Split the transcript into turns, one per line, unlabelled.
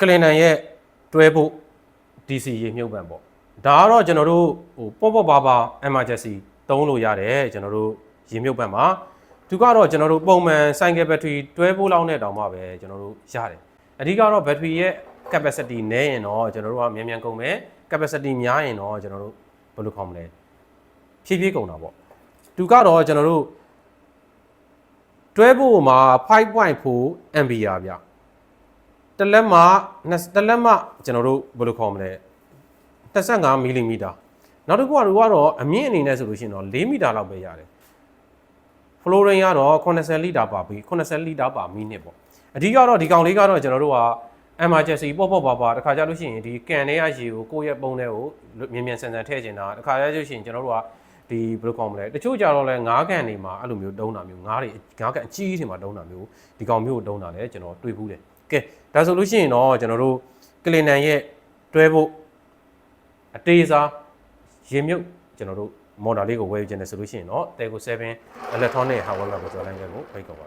ကလင်နန်ရဲ့တွဲဖို့ DC ရေမြုပ်ပံပေါ့ဒါကတော့ကျွန်တော်တို့ဟိုပေါ့ပေါ့ပါပါ emergency သုံးလို့ရတယ်ကျွန်တော်တို့ရေမြုပ်ပံမှာသူကတော့ကျွန်တော်တို့ပုံမှန် cycle battery တွဲဖို့လောက်နဲ့တောင်မှပဲကျွန်တော်တို့ရတယ်အဓိကတော့ battery ရဲ့ capacity နည်းရင်တော့ကျွန်တော်တို့ကမြန်မြန်ကုန်မယ် capacity များရင်တော့ကျွန်တော်တို့ဘယ်လိုခေါ်မလဲဖြည်းဖြည်းကုန်တာပေါ့သူကတော့ကျွန်တော်တို့တွဲဖို့မှာ5.4 ampere ဗျ တလက်မှာနှစ်တလက်မှာကျွန်တော်တို့ဘယ်လိုခေါ်မလဲ35မီလီမီတာနောက်တစ်ခုကတော့အမြင့်အနေနဲ့ဆိုလို့ရှိရင်တော့4မီတာလောက်ပဲရတယ် flooring ကတော့80လီတာပါပြီး80လီတာပါမိနစ်ပေါ့အဓိကတော့ဒီကောင်လေးကတော့ကျွန်တော်တို့က emergency ပေါ့ပေါ့ပါပါတခါကြလို့ရှိရင်ဒီကန်ထဲကရေကိုကိုယ့်ရဲ့ပုံထဲကိုမြင်မြန်ဆန်ဆန်ထည့်ချင်တာတခါကြလို့ရှိရင်ကျွန်တော်တို့ကဒီဘယ်လိုကောင်းမလဲတချို့ကြတော့လဲငါးကန်တွေမှာအဲ့လိုမျိုးတုံးတာမျိုးငါးတွေငါးကန်အကြီးတွေမှာတုံးတာမျိုးဒီကောင်မျိုးကိုတုံးတာလဲကျွန်တော်တွေ့ဘူးတယ် ကဲဒါဆိုလို့ရှိရင်တော့ကျွန်တော်တို့ကလင်နန်ရဲ့တွဲဖို့အသေးစားရေမြုပ်ကျွန်တော်တို့မော်တာလေးကိုဝယ်ယူခြင်းနဲ့ဆိုလို့ရှိရင်တော့တဲကို7 electronic hardware ကိုကျော်လိုင်းခဲ့ကိုဖိတ်ခေါ်ပါ